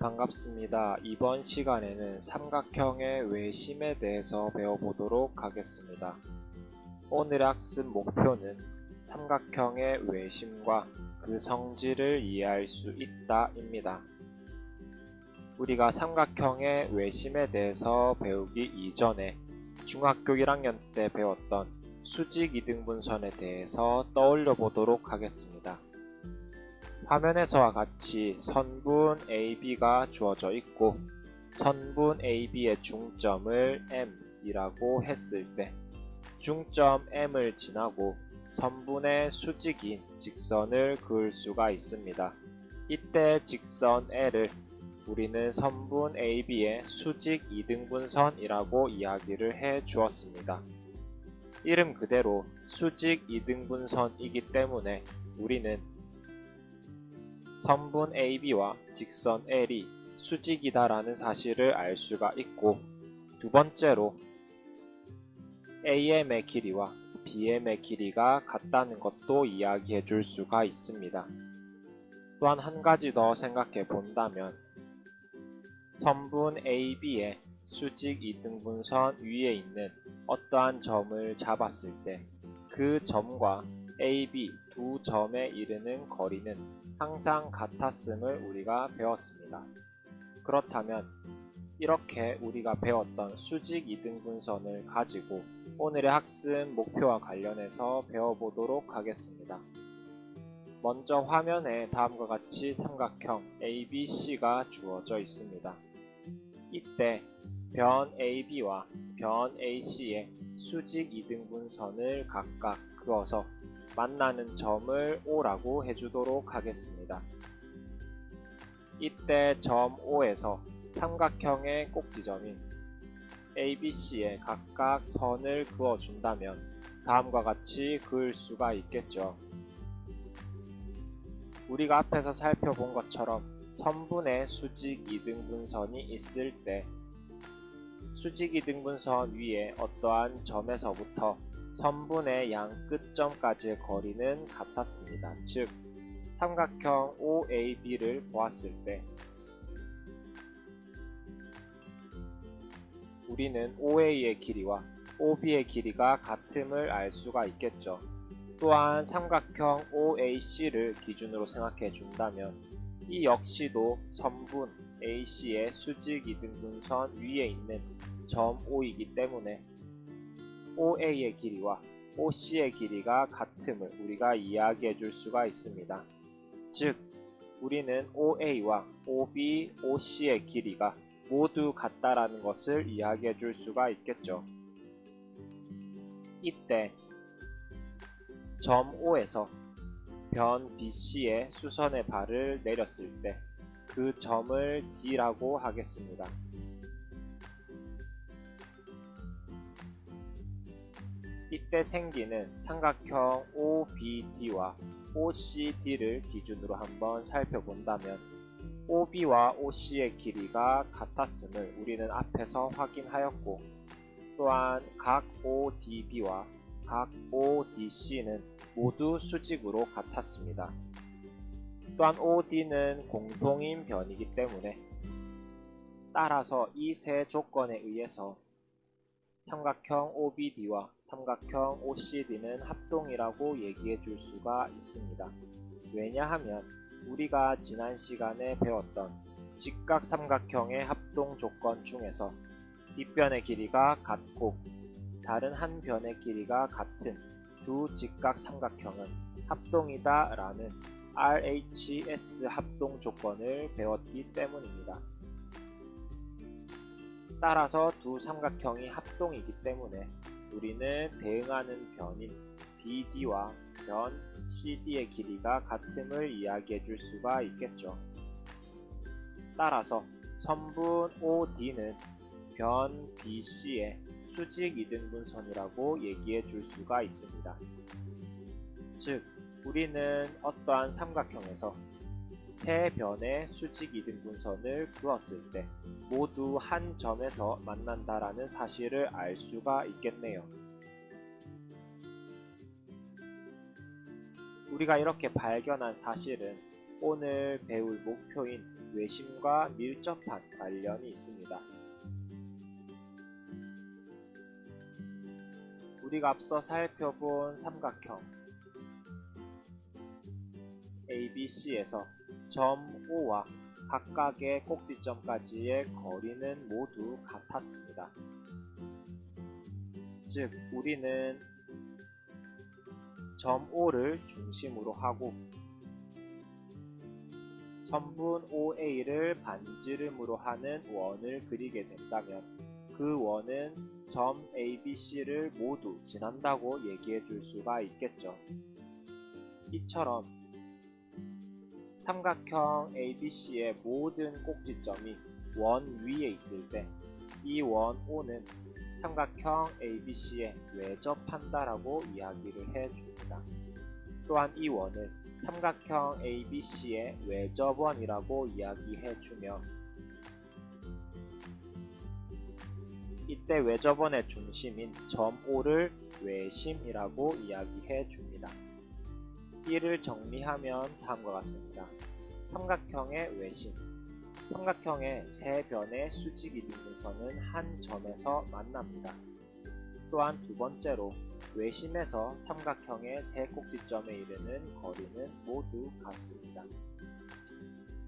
반갑습니다. 이번 시간에는 삼각형의 외심에 대해서 배워보도록 하겠습니다. 오늘의 학습 목표는 삼각형의 외심과 그 성질을 이해할 수 있다입니다. 우리가 삼각형의 외심에 대해서 배우기 이전에 중학교 1학년 때 배웠던 수직 이등분선에 대해서 떠올려 보도록 하겠습니다. 화면에서와 같이 선분 AB가 주어져 있고 선분 AB의 중점을 M이라고 했을 때 중점 M을 지나고 선분의 수직인 직선을 그을 수가 있습니다. 이때 직선 L을 우리는 선분 AB의 수직 이등분선이라고 이야기를 해 주었습니다. 이름 그대로 수직 이등분선이기 때문에 우리는 선분 AB와 직선 L이 수직이다라는 사실을 알 수가 있고 두 번째로 AM의 길이와 BM의 길이가 같다는 것도 이야기해 줄 수가 있습니다. 또한 한 가지 더 생각해 본다면 선분 AB의 수직 이등분선 위에 있는 어떠한 점을 잡았을 때 그 점과 AB 두 점에 이르는 거리는 항상 같았음을 우리가 배웠습니다. 그렇다면 이렇게 우리가 배웠던 수직 이등분선을 가지고 오늘의 학습 목표와 관련해서 배워보도록 하겠습니다. 먼저 화면에 다음과 같이 삼각형 ABC가 주어져 있습니다. 이때 변 AB와 변 AC의 수직 이등분선을 각각 그어서 만나는 점을 O라고 해주도록 하겠습니다. 이때 점 O에서 삼각형의 꼭지점인 ABC에 각각 선을 그어준다면 다음과 같이 그을 수가 있겠죠. 우리가 앞에서 살펴본 것처럼 선분의 수직 이등분선이 있을 때 수직 이등분선 위에 어떠한 점에서부터 선분의 양 끝점까지의 거리는 같았습니다. 즉, 삼각형 OAB를 보았을 때 우리는 OA의 길이와 OB의 길이가 같음을 알 수가 있겠죠. 또한 삼각형 OAC를 기준으로 생각해 준다면 이 역시도 선분 AC의 수직 이등분선 위에 있는 점 O이기 때문에 OA의 길이와 OC의 길이가 같음을 우리가 이야기해 줄 수가 있습니다. 즉, 우리는 OA와 OB, OC의 길이가 모두 같다라는 것을 이야기해 줄 수가 있겠죠. 이때 점 O에서 변 BC의 수선의 발을 내렸을 때 그 점을 D라고 하겠습니다. 때 생기는 삼각형 OBD와 OCD를 기준으로 한번 살펴본다면 OB와 OC의 길이가 같았음을 우리는 앞에서 확인하였고 또한 각 ODB와 각 ODC는 모두 수직으로 같았습니다. 또한 OD는 공통인 변이기 때문에 따라서 이 세 조건에 의해서 삼각형 OBD와 삼각형 OCD는 합동이라고 얘기해 줄 수가 있습니다. 왜냐하면 우리가 지난 시간에 배웠던 직각 삼각형의 합동 조건 중에서 뒷변의 길이가 같고 다른 한 변의 길이가 같은 두 직각 삼각형은 합동이다 라는 RHS 합동 조건을 배웠기 때문입니다. 따라서 두 삼각형이 합동이기 때문에 우리는 대응하는 변인 BD와 변 CD의 길이가 같음을 이야기해 줄 수가 있겠죠. 따라서 선분 OD는 변 BC의 수직 이등분선이라고 얘기해 줄 수가 있습니다. 즉, 우리는 어떠한 삼각형에서 세 변의 수직 이등 분선을 그었을 때 모두 한 점에서 만난다라는 사실을 알 수가 있겠네요. 우리가 이렇게 발견한 사실은 오늘 배울 목표인 외심과 밀접한 관련이 있습니다. 우리가 앞서 살펴본 삼각형 ABC에서 점 O와 각각의 꼭지점까지의 거리는 모두 같았습니다. 즉, 우리는 점 O를 중심으로 하고 선분 OA를 반지름으로 하는 원을 그리게 된다면 그 원은 점 ABC를 모두 지난다고 얘기해 줄 수가 있겠죠. 이처럼 삼각형 ABC의 모든 꼭지점이 원 위에 있을 때 이 원 O는 삼각형 ABC에 외접한다라고 이야기를 해줍니다. 또한 이 원을 삼각형 ABC의 외접원이라고 이야기해주며 이때 외접원의 중심인 점 O를 외심이라고 이야기해줍니다. 이를 정리하면 다음과 같습니다. 삼각형의 외심 삼각형의 세 변의 수직 이등분선은 한 점에서 만납니다. 또한 두 번째로 외심에서 삼각형의 세 꼭지점에 이르는 거리는 모두 같습니다.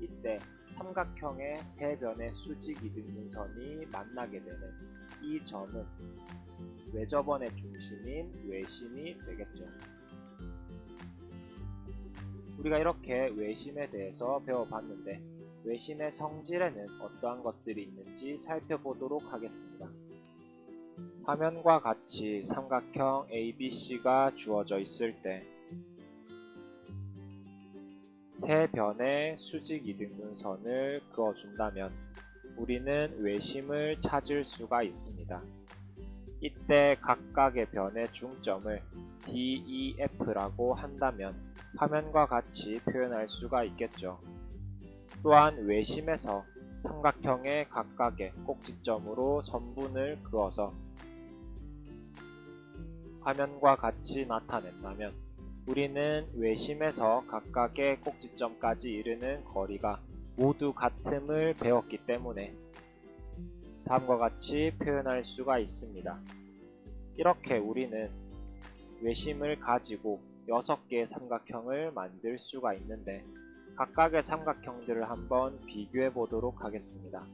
이때 삼각형의 세 변의 수직 이등분선이 만나게 되는 이 점은 외접원의 중심인 외심이 되겠죠. 우리가 이렇게 외심에 대해서 배워봤는데 외심의 성질에는 어떠한 것들이 있는지 살펴보도록 하겠습니다. 화면과 같이 삼각형 ABC가 주어져 있을 때 세 변의 수직 이등분선을 그어준다면 우리는 외심을 찾을 수가 있습니다. 이때 각각의 변의 중점을 DEF라고 한다면 화면과 같이 표현할 수가 있겠죠. 또한 외심에서 삼각형의 각각의 꼭지점으로 선분을 그어서 화면과 같이 나타낸다면 우리는 외심에서 각각의 꼭지점까지 이르는 거리가 모두 같음을 배웠기 때문에 다음과 같이 표현할 수가 있습니다. 이렇게 우리는 외심을 가지고 6개의 삼각형을 만들 수가 있는데 각각의 삼각형들을 한번 비교해 보도록 하겠습니다.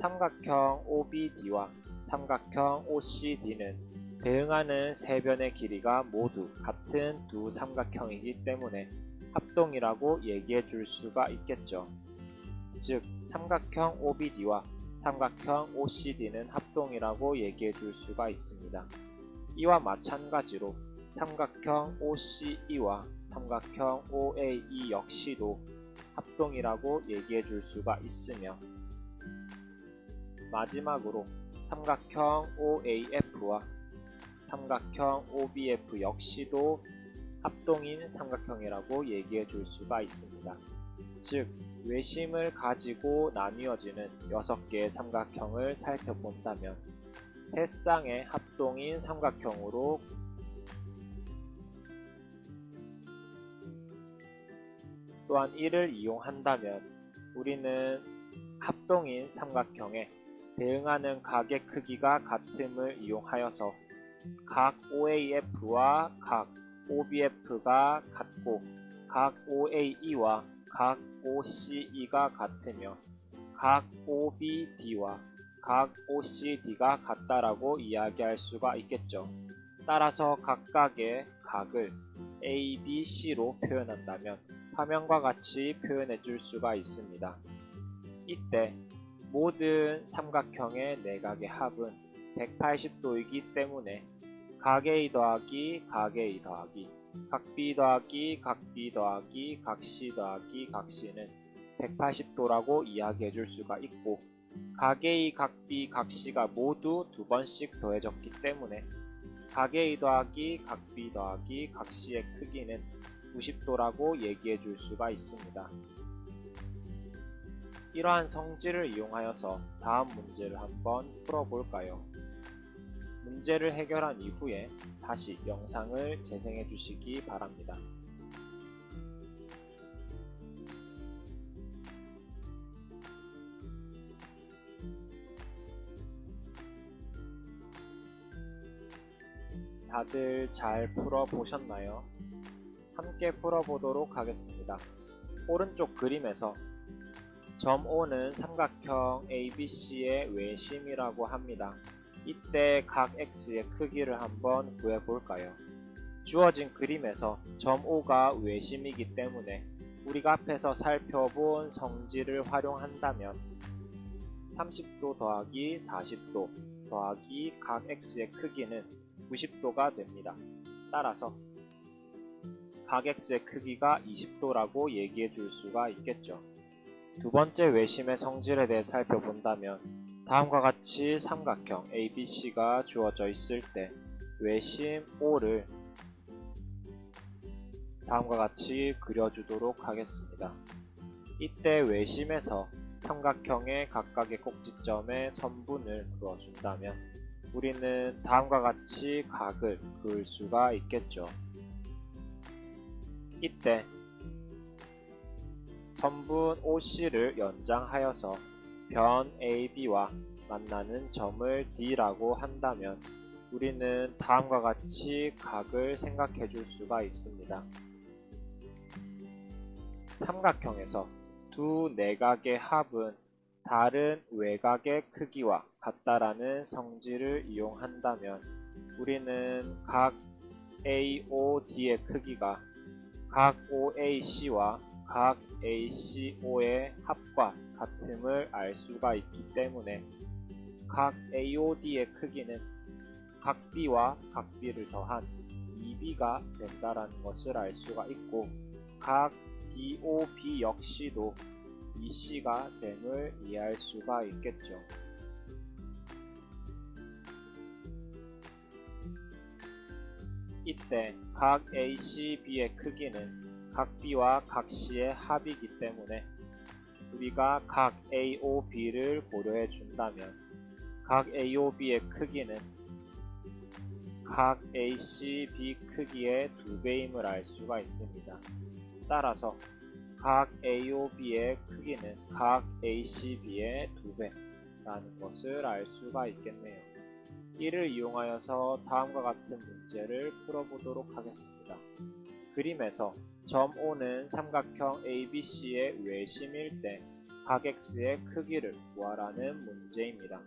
삼각형 OBD와 삼각형 OCD는 대응하는 세 변의 길이가 모두 같은 두 삼각형이기 때문에 합동이라고 얘기해 줄 수가 있겠죠. 즉, 삼각형 OBD와 삼각형 OCD는 합동이라고 얘기해 줄 수가 있습니다. 이와 마찬가지로 삼각형 OCE와 삼각형 OAE 역시도 합동이라고 얘기해 줄 수가 있으며 마지막으로 삼각형 OAF와 삼각형 OBF 역시도 합동인 삼각형이라고 얘기해 줄 수가 있습니다. 즉, 외심을 가지고 나뉘어지는 6개의 삼각형을 살펴본다면 세 쌍의 합동인 삼각형으로 또한 이를 이용한다면 우리는 합동인 삼각형에 대응하는 각의 크기가 같음을 이용하여서 각 OAF와 각 OBF가 같고 각 OAE와 각 OCE가 같으며 각 OBD와 각 OCD가 같다라고 이야기할 수가 있겠죠. 따라서 각각의 각을 A, B, C로 표현한다면 화면과 같이 표현해 줄 수가 있습니다. 이때 모든 삼각형의 내각의 합은 180도이기 때문에 각 A 더하기 각 A 더하기 각 B 더하기 각 B 더하기 각 C 더하기 각 C는 180도라고 이야기해 줄 수가 있고 각 A, 각 B, 각 C가 모두 두 번씩 더해졌기 때문에 각 A 더하기 각 B 더하기 각 C의 크기는 90도라고 얘기해 줄 수가 있습니다. 이러한 성질을 이용하여서 다음 문제를 한번 풀어볼까요? 문제를 해결한 이후에 다시 영상을 재생해 주시기 바랍니다. 다들 잘 풀어보셨나요? 함께 풀어보도록 하겠습니다. 오른쪽 그림에서 점 O는 삼각형 ABC의 외심이라고 합니다. 이때 각 X의 크기를 한번 구해볼까요? 주어진 그림에서 점 O가 외심이기 때문에 우리가 앞에서 살펴본 성질을 활용한다면 30도 더하기 40도 더하기 각 X의 크기는 90도가 됩니다. 따라서 각 X의 크기가 20도라고 얘기해 줄 수가 있겠죠. 두 번째 외심의 성질에 대해 살펴본다면 다음과 같이 삼각형 ABC가 주어져 있을 때 외심 O를 다음과 같이 그려주도록 하겠습니다. 이때 외심에서 삼각형의 각각의 꼭지점에 선분을 그어준다면 우리는 다음과 같이 각을 그을 수가 있겠죠. 이때 선분 OC를 연장하여서 변 AB와 만나는 점을 D라고 한다면 우리는 다음과 같이 각을 생각해 줄 수가 있습니다. 삼각형에서 두 내각의 합은 다른 외곽의 크기와 같다라는 성질을 이용한다면 우리는 각 AOD의 크기가 각 OAC와 각 ACO의 합과 같음을 알 수가 있기 때문에 각 AOD의 크기는 각 B와 각 B를 더한 2B가 된다라는 것을 알 수가 있고 각 DOB 역시도 EC가 됨을 이해할 수가 있겠죠. 이때 각 ACB의 크기는 각 B와 각 C의 합이기 때문에 우리가 각 AOB를 고려해 준다면 각 AOB의 크기는 각 ACB 크기의 두 배임을 알 수가 있습니다. 따라서 각 AOB의 크기는 각 ACB의 두 배라는 것을 알 수가 있겠네요. 이를 이용하여서 다음과 같은 문제를 풀어보도록 하겠습니다. 그림에서 점 O는 삼각형 ABC의 외심일 때 각 X의 크기를 구하라는 문제입니다.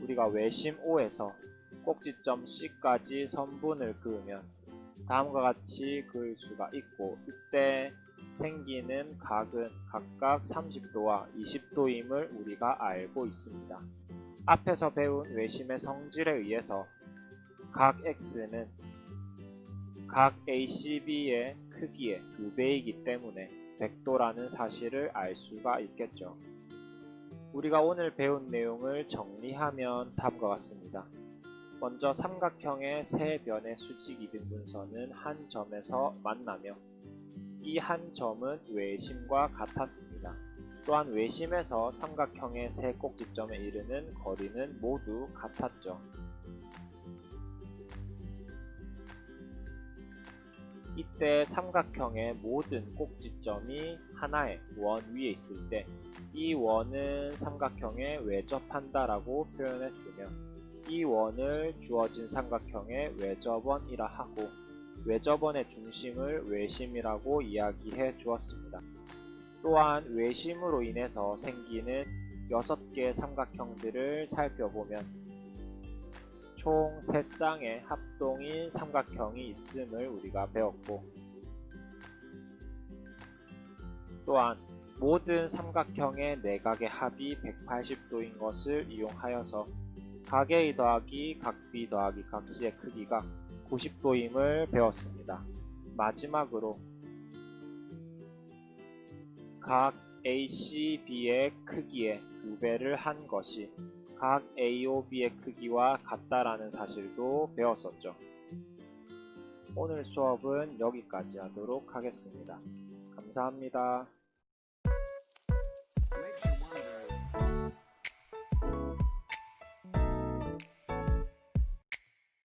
우리가 외심 O에서 꼭지점 C까지 선분을 그으면 다음과 같이 그을 수가 있고 이때 생기는 각은 각각 30도와 20도임을 우리가 알고 있습니다. 앞에서 배운 외심의 성질에 의해서 각 x는 각 ACB의 크기의 2배이기 때문에 100도라는 사실을 알 수가 있겠죠. 우리가 오늘 배운 내용을 정리하면 다음과 같습니다. 먼저 삼각형의 세 변의 수직 이등분선은 한 점에서 만나며 이 한 점은 외심과 같았습니다. 또한 외심에서 삼각형의 세 꼭지점에 이르는 거리는 모두 같았죠. 이때 삼각형의 모든 꼭지점이 하나의 원 위에 있을 때 이 원은 삼각형에 외접한다라고 표현했으며 이 원을 주어진 삼각형의 외접원이라 하고 외접원의 중심을 외심이라고 이야기해 주었습니다. 또한 외심으로 인해서 생기는 6개의 삼각형들을 살펴보면 총 3쌍의 합동인 삼각형이 있음을 우리가 배웠고 또한 모든 삼각형의 내각의 합이 180도인 것을 이용하여서 각 A 더하기 각 B 더하기 각 C의 크기가 90도임을 배웠습니다. 마지막으로 각 ACB의 크기의 2배를 한 것이 각 AOB의 크기와 같다라는 사실도 배웠었죠. 오늘 수업은 여기까지 하도록 하겠습니다. 감사합니다.